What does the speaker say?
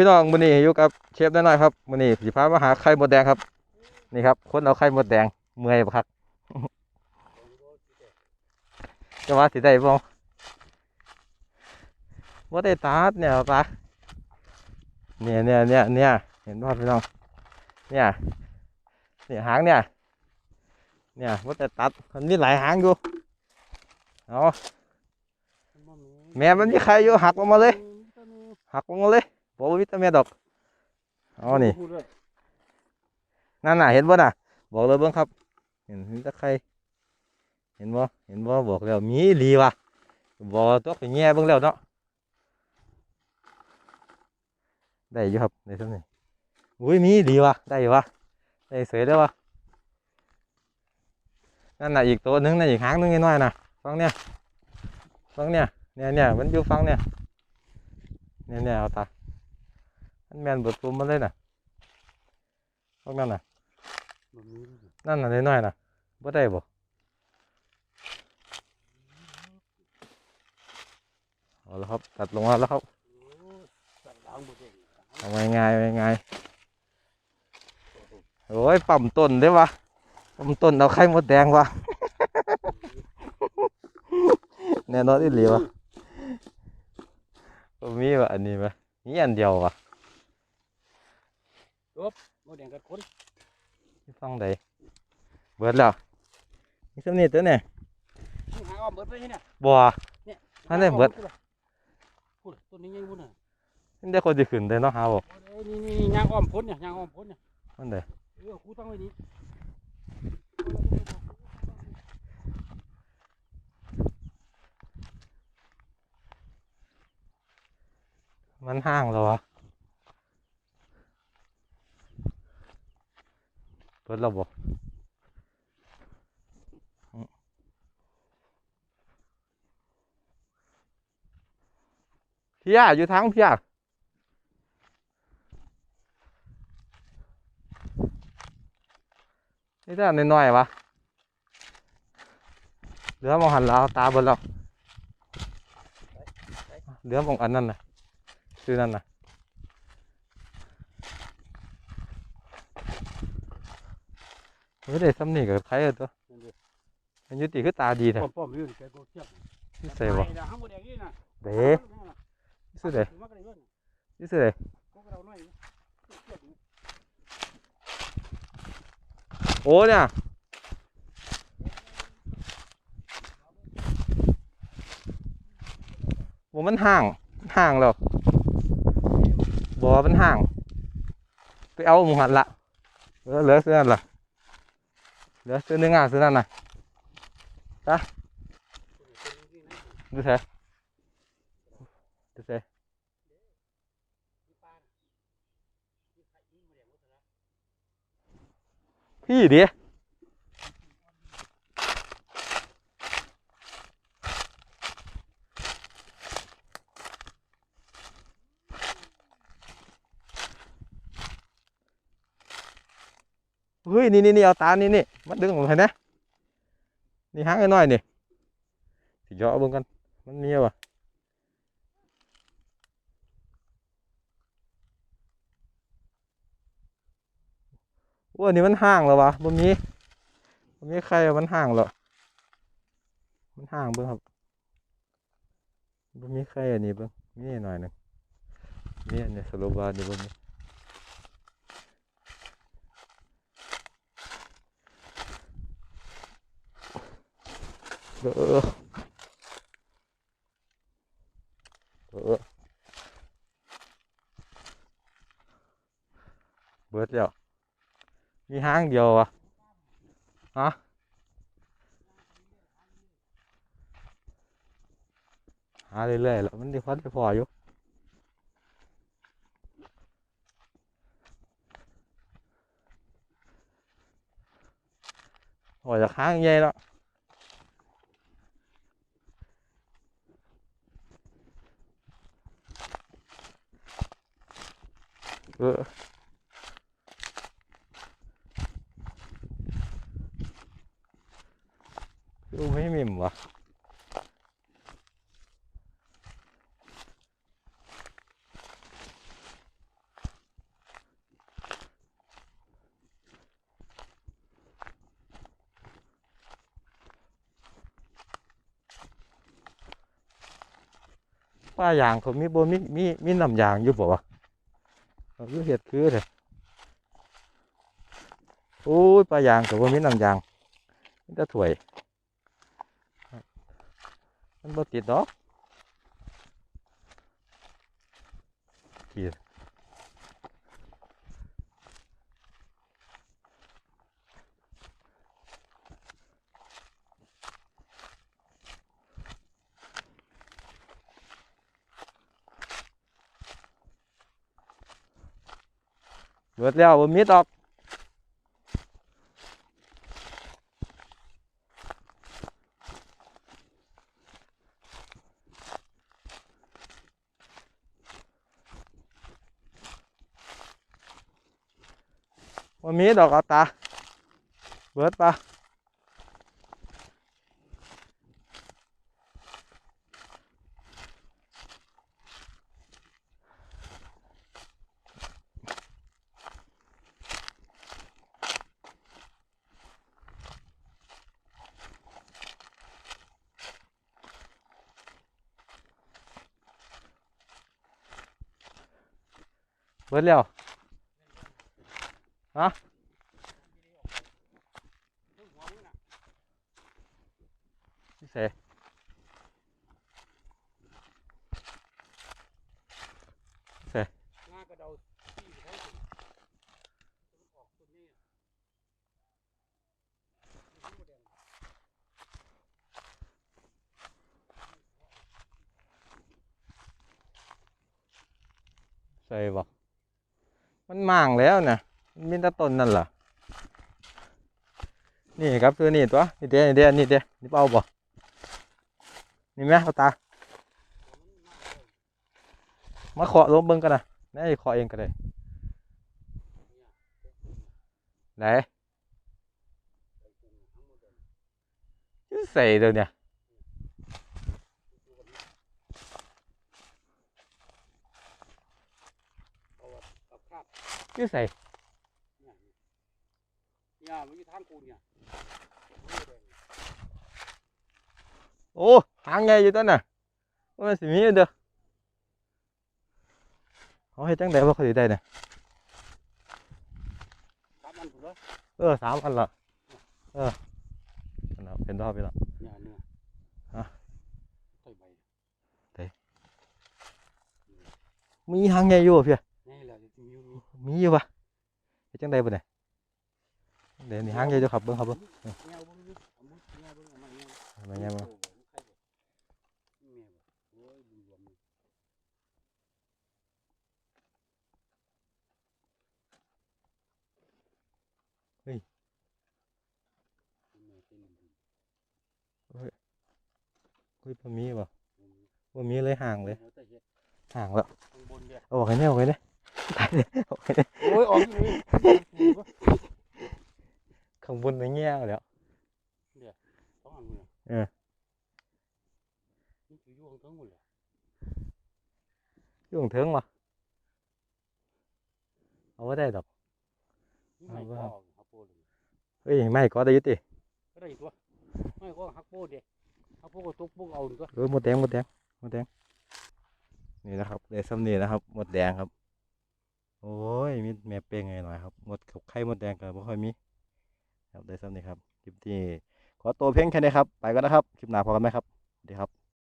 พี่น้องมื้อนี้อยู่กับเชฟน้อยๆครับมื้อนี้สิพามาหาไข่มดแดงครับ นี่ครับ คนเอาไข่มดแดงเมื่อยบ่ครับจะว่าสิได้บ่บ่ได้ตัดเนี่ยปะเนี่ยเนี่ยเนี่ยเนี่ยเห็นบ่พี่น้องเนี่ยเนี่ยหางเนี่ย เนี่ยบ่ได้ตัดมันมีหลายหางอยู่เอาแม่มันมีไข่อยู่หักออกมาเลย หักลงมาเลย บอกวิตามินดอกอ๋อนี่นั่นน่ะเห็นบ่น่ะ บอกเลยเบิ่งครับ เห็นตะไคร่เห็นบ่เห็นบ่บอกแล้วมีอีหลีว่ะบอกตัวไปแง่เบิ่งแล้วเนาะได้อยู่ครับได้เท่านี้อุ้ยมีอีหลีว่ะได้อยู่ว่ะได้สวยแล้วว่ะนั่นน่ะอีกตัวหนึงน่ะอีกหางหนึงน้อยน่ะฟังเนี่ยฟังเนี่ยเนี่ยเนี่ยมันอยู่ฟังเนี่ยเนี่ยเนี่ยเอาตา มันแมนเบิดปุ่มมาเลยน่ะพวกนั้นน่ะนั่นน่ะน้อยๆน่ะบ่ได้บ่เอาแล้วครับตัดลงมาแล้วครับเอาไงไงไงไงโอ้ยปั่มต้นได้วะปั่มต้นเอาไข่มดแดงวะแน่นอนอีหลีวะบ่มีวะอันนี้ไหมมีอันเดียววะ โมแดงกับคนที่ฟังใดเบิดแล้วนี่สำนีตัวเนี่ยหาอ้อมเบิดไปเนี่ยบัวอันไหนเบิดพูดต้นนี้ยังพูดน่ะนี่ได้คนจะขึ้นได้เนาะฮาบ่นี่นี่นี่ยางอ้อมพ้นเนี่ยยางอ้อมพ้นเนี่ยมันได้เออกูตั้งไว้นี้มันห่างแล้ววะ เบิดแล้วบ่อืมเพี่ยอยู่ทางเพี่ยนี่แต่น้อยๆวะเหลือมองหันแล้วตาเบิดแล้วเหลือมองอันนั้นน่ะชื่อนั่นนะ เฮ้ยเด็กซ้ำนี่กับใครอะตัวมันยุติคือตาดีแท้ป้อมป้อมอยู่แกกูเทียบที่ใส่บ่ห้ามโมแดงนี่น่ะเด้ที่สุดเลยที่สุดเลยโอ้เนี่ยโอ้มันห่างห่างแล้วบอกว่มันห่าง ไปเอาหมูหันละเหลือเสื้อละ ดี๋ยวซื้อเนึงอะซื้อนั่นน่ะจ้ะดูเถอะดูเถอะพี่ดิ เฮ้ยนี่นี่นี่เอาตานี่นี่มันดึงออกไปนะนี่หางไอ้น้อยนี่สิเจาะเบิ่งกันมันมีวะโอ้อันนี้มันห่างแล้ววะบ่มีบ่มีใครมันห่างแล้วมันห่างเบิ่งครับบ่มีใครอันนี้เบิ่งมีหน่อยหนึงมีอันนี้สโลบานี่บ่มี เออเออเบิดแล้ว มีห้างเดียวอะฮะหาเรื่อยๆแล้วมันได้พัดได้พออยู่โอ้ยจะค้างใหญ่แล้ว ดูไม่ป้ายางเขามีโบมีมีมีน้ำยางอยู่ป่าวะอยู่เห็ดคือเลยโอ้ยป้ายางเขาบ่มีน้ำยางนี่ถ้ถวย มันบ่ติดดอกขีดเบิดแล้วบ่มีดอก ว่ามีดอกเอาตา เบิดปะเบิดแล้ว ถึงหัวมึงน่ะพี่เสงากระเดาที่เขาสิมันออกต้นนี้อะมันบ่แดงใส่บ่มันม่างแล้วนะ มีแต่ต้นนั่นล่ะ นี่ครับคือนี่ตัวนี่เด้นี่เด้นี่เด้นี่เป้าบ่นี่ไหมเอาตามาเคาะลงเบิ่งกันนะนี่เคาะเองก็ได้ไหนใส่เดี๋ยวเนี่ยเอาอะเอาคราบชื่อใส่เนี่ย เนี่ยมันอยู่ทางกูเนี่ยมันบ่แดงโอ้หางใหญ่อยู่ตัวน่ะมันสิมีอยู่เด้อเขาให้จังไดว่าเขาสิได้เนี่ยสามอันถูกแล้วเออสามอันละเอออันนั้นเป็นรอบไปแล้วเนี่ยเนี่ยฮะใส่ใบมีหางใหญ่อยู่บ่เพี่ยนี่แหละที่มีมีมีอยู่ปะเฮ็ดจังไดบ่เนี่ย เดี๋ยวนี่หางใหญ่อยู่ครับเบิ่งครับเบิ่งเนี่ยเอาเบิ่งดิเอามือเนี่ยเบิ่งมาเนี่ยเอามาเนี่ยมาโอ้โหใครบ่แม่บ่โอ้ยรวมๆนี่แม่เป็นหนึ่งเฮ้ยบ่มีบ่บ่มีเลยห่างเลยห่างแล้วข้างบนเด้อเอาออกให้แน่เอาไว้เนี่ยตายเลยเอาไว้เนี่ยโอ้ยออกอยู่นี่ ข้างบนในแง่แล้วสองอันเลยเออนี่คืออยู่ข้างเทั้งหมดเลยอยู่ข้างเทิงวะเอาไว้ได้ดอกนี่ไม่เอาก็ว่าออกฮักโป้เลยเฮ้ยไม่ก็ได้อยุติก็ได้ตัวไม่ก็ฮักโป้เด้ฮักโป้ก็ตุกปุกเอาตัวเออหมดแดงหมดแดงหมดแดงนี่นะครับเดซัมนี่นะครับหมดแดงครับ โอ้ยมีแม่เป้งไงหน่อยครับหมดกับไข่หมดแดงกันไม่ค่อยมี ครับไดซัมนี่ครับคลิปที่ขอตัวเพียงแค่นี้ครับ ไปกันนะครับ คลิปหน้าพอกันไหมครับ ดีครับ